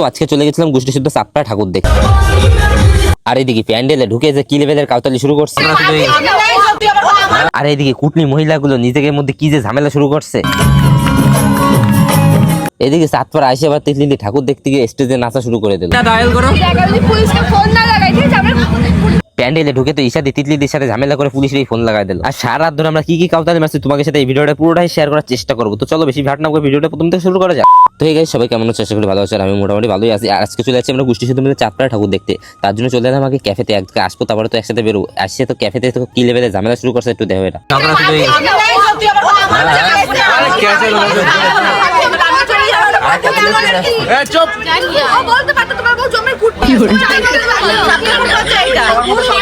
তো আজকে চলে গেছিলাম গোষ্ঠী শুদ্ধ চাপড়া ঠাকুর দেখতে। আর এদিকে প্যান্ডেলে ঢুকে যে কি লেভেলের কাউতালি শুরু করছে? আর এদিকে কুটনি মহিলাগুলো নিজেদের মধ্যে কি যে ঝামেলা শুরু করছে? এদিকে সাতপার আইসে আবার তিতলিলি ঠাকুর দেখতে গিয়ে স্টেজে নাচা শুরু করে দিল। ডায়াল করো। পুলিশকে ফোন না লাগাই ঠিক আছে? আমরা প্যান্ডেলে ঢুকে তো ঈশাদি তিতলিদের সাথে ঝামেলা করে পুলিশের ফোন লাগাই দিল। আর সারা রাত ধরে আমরা কি কি কাউতালি মারছি তোমাকে সাথে এই ভিডিওটা পুরোটাই শেয়ার করার চেষ্টা করব। তো চলো বেশি ভাট না করে ভিডিওটা প্রথম থেকে শুরু করা যাক। তো এই guys, সবাই কেমন আছে? আশা করি ভালো আছে আর আমি মোটামুটি ভালোই আছি। আর আজকে চলে আসছি আমরা গোষ্ঠী শুধু মিলে চাঁদপাড়া ঠাকুর দেখতে। তার জন্য চলে এলাম আগে ক্যাফেতে একদিকে আসব তারপরে তো একসাথে বেরো আসছে তো ক্যাফেতে তো কি লেভেলে ঝামেলা শুরু করছে একটু দেখো এটা। চুপ! ও বলতে পারতো তোমার বউ জমির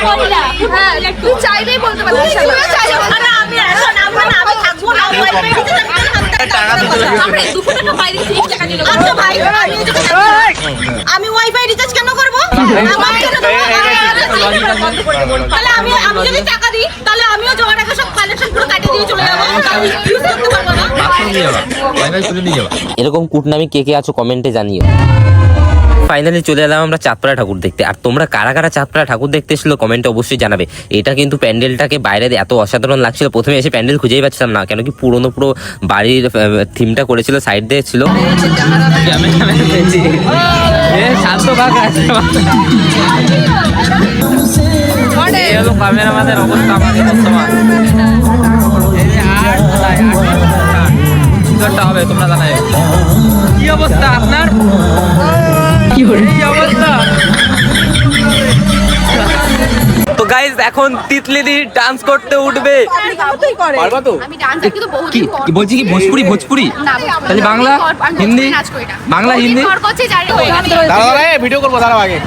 কুটনি হ্যাঁ তুই চাইলেই বলতে পারতো আমি এখন আমরা না থাকব না আচ্ছা ওয়াইফাই রিচার্জ কেন করব তাহলে আমি আমি যদি টাকা দিই তাহলে আমিও জমা টাকা সব কালেকশন পুরো কাটিয়ে দিয়ে চলে ইউজ করতে পারব না যাবা এরকম কুটনামি কে কে আছো কমেন্টে জানিও ফাইনালি চলে এলাম আমরা চাঁদপাড়া ঠাকুর দেখতে। আর তোমরা কারা কারা চাঁদপাড়া ঠাকুর দেখতে এসেছিল কমেন্টে অবশ্যই জানাবে। এটা কিন্তু প্যান্ডেলটাকে বাইরে এত অসাধারণ লাগছিল। প্রথমে এসে প্যান্ডেল খুঁজেই পাচ্ছিলাম না, কেন কি পুরোনো পুরো বাড়ির থিমটা করেছিল সাইড দিয়ে ছিল তোমরা জানাই কি অবস্থা? আপনার? তো গাইজ এখন তিতলিদি ডান্স করতে উঠবে। পারবা তো? কি? বলছি কি? ভোজপুরি ভোজপুরি? তাহলে বাংলা হিন্দি। বাংলা ভিডিও করব দাঁড়াও আগে।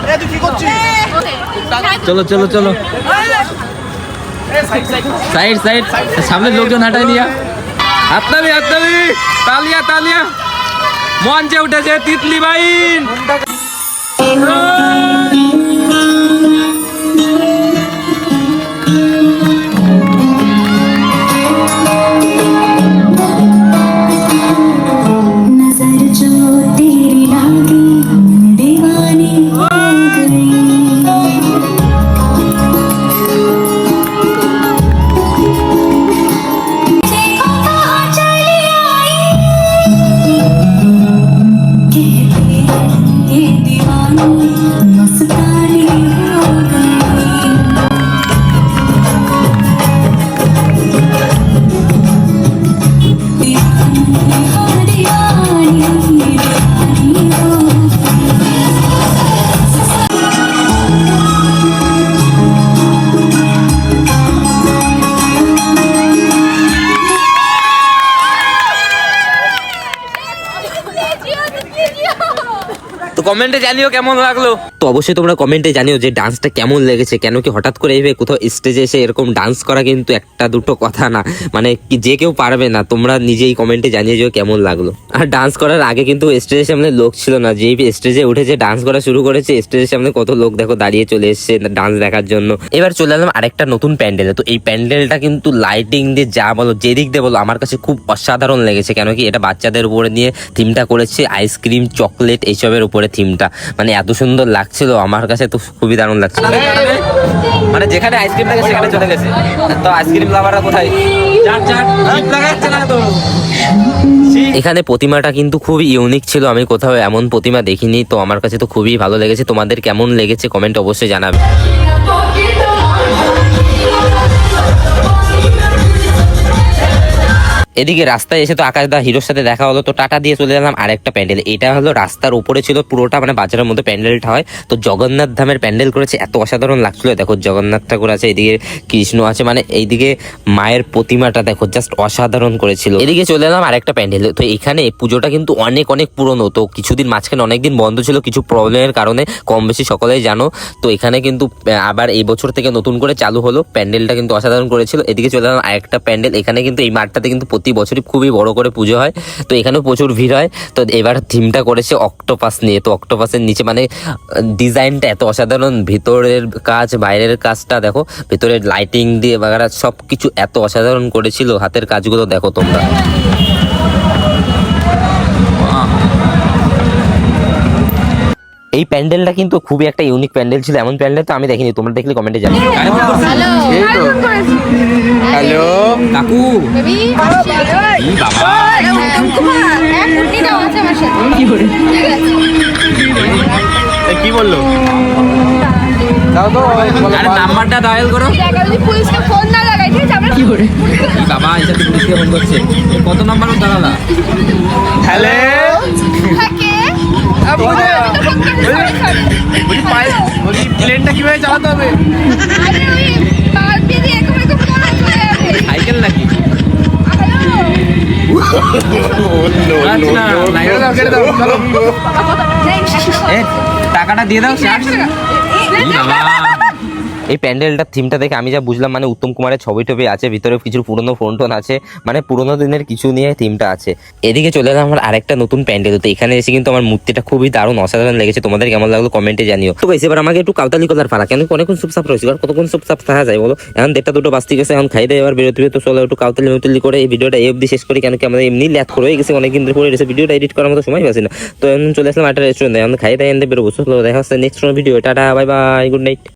চলো চলো চলো। সাইড সাইড সামনে লোকজন হাঁটাই দিয়া হাততালি হাততালি। তালিয়া তালিয়া। মঞ্চে উঠেছে তিতলি বাইন। Amen. কমেন্টে জানিও কেমন লাগল। তো অবশ্যই তোমরা কমেন্টে জানিও যে ডান্সটা কেমন লেগেছে। কেন কি হঠাৎ করে এইভাবে কোথাও স্টেজে এসে এরকম ডান্স করা কিন্তু একটা দুটো কথা না। মানে যে কেউ পারবে না। তোমরা নিজেই কমেন্টে জানিয়ে যেও কেমন লাগল। আর ডান্স করার আগে কিন্তু স্টেজের সামনে লোক ছিল না। যেই স্টেজে উঠেছে ডান্স করা শুরু করেছে স্টেজের সামনে কত লোক দেখো দাঁড়িয়ে চলে এসেছে ডান্স দেখার জন্য। এবার চলে এলাম আরেকটা নতুন প্যান্ডেলে তো এই প্যান্ডেলটা কিন্তু লাইটিং দিয়ে যা বলো, যেদিক দিয়ে বলো, আমার কাছে খুব অসাধারণ লেগেছে। কেন কি এটা বাচ্চাদের উপরে নিয়ে থিমটা করেছে। আইসক্রিম চকলেট এইসবের উপরে থিমটা মানে এত সুন্দর লাগছিল আমার কাছে তো খুবই দারুণ লাগছিল। মানে যেখানে আইসক্রিম থাকে সেখানে চলে গেছে। তো আইসক্রিম লাভাররা কোথায়? এখানে প্রতিমাটা কিন্তু খুবই ইউনিক ছিল আমি কোথাও এমন প্রতিমা দেখিনি তো আমার কাছে তো খুবই ভালো লেগেছে। তোমাদের কেমন লেগেছে কমেন্ট অবশ্যই জানাবে। এদিকে রাস্তায় এসে তো আকাশ দা হিরোর সাথে দেখা হলো, তো টাটা দিয়ে চলে এলাম আরেকটা প্যান্ডেল। এটা হলো রাস্তার উপরে ছিল পুরোটা মানে বাজারের মধ্যে প্যান্ডেলটা হয়। তো জগন্নাথ ধামের প্যান্ডেল করেছে, এত অসাধারণ লাগছিল। দেখো, জগন্নাথ ঠাকুর আছে, এদিকে কৃষ্ণ আছে মানে এইদিকে মায়ের প্রতিমাটা দেখো জাস্ট অসাধারণ করেছিল। এদিকে চলে এলাম আরেকটা প্যান্ডেল। তো এখানে পুজোটা কিন্তু অনেক অনেক পুরনো। তো কিছুদিন মাঝখানে অনেকদিন বন্ধ ছিল, কিছু প্রবলেমের কারণে কম বেশি সকলেই জানো। তো এখানে কিন্তু আবার এই বছর থেকে নতুন করে চালু হলো। প্যান্ডেলটা কিন্তু অসাধারণ করেছিল। এদিকে চলে এলাম আরেকটা প্যান্ডেল। এখানে কিন্তু এই মাঠটাতে কিন্তু প্রতি বছরই খুবই বড় করে পুজো হয়। তো এখানেও প্রচুর ভিড় হয়। তো এবার থিমটা করেছে অক্টোপাস নিয়ে। তো অক্টোপাসের নিচে মানে ডিজাইনটা এত অসাধারণ। ভিতরের কাজ, বাইরের কাজটা দেখো। ভিতরের লাইটিং দিয়ে বাগারা সব কিছু এত অসাধারণ করেছিল। হাতের কাজগুলো দেখো তোমরা। এই প্যান্ডেলটা কিন্তু খুবই একটা ইউনিক প্যান্ডেল ছিল এমন প্যান্ডেল তো আমি দেখিনি তোমরা দেখলে কমেন্টে জানাবে হ্যালো হ্যালো কাকু। সাথে। কি বলল? দাও তো আরে নাম্বারটা ডায়াল করো। পুলিশকে ফোন না লাগাই ঠিক আছে আমরা কি করে বাবা এসে পুলিশকে ফোন করছে। কত নাম্বার দাঁড়ালা হ্যালো? প্লেনটা কীভাবে চালাতে হবে? সাইকেল নাকি? টাকাটা দিয়ে দাও এই প্যান্ডেলটার থিমটা দেখে আমি যা বুঝলাম মানে উত্তম কুমারের ছবি টবি আছে ভিতরে কিছু পুরনো ফোন টোন আছে মানে পুরোনো দিনের কিছু নিয়ে থিমটা আছে। এদিকে চলে এলাম আমার আরেকটা নতুন প্যান্ডেল, তো এখানে এসে কিন্তু আমার মূর্তিটা খুবই দারুণ, অসাধারণ লেগেছে, তোমাদের কেমন লাগল কমেন্টে জানিও। তো এবার আমাকে একটু কাউতালি কলার ফালা কেন অনেকক্ষণ চুপচাপ রয়েছে আর কতক্ষণ চুপচাপ থাকা যায় বলো? এখন দেড়টা দুটো বাস্তি গেছে, এখন খাই দেয় এবার বেরোতে বেরোতে চলো, একটু কাউতালি মেউতালি করে এই ভিডিওটা এই অবধি শেষ করি, কেন কি আমাদের এমনি ল্যাথ করে হয়ে গেছে, অনেকদিন ধরে পড়ে গেছে ভিডিওটা এডিট করার মতো সময় পাচ্ছি না। তো এখন চলে আসলাম একটা রেস্টুরেন্টে এখন খাই দেয় এনে বেরোবো, চলো দেখা হচ্ছে next video tata bye bye good night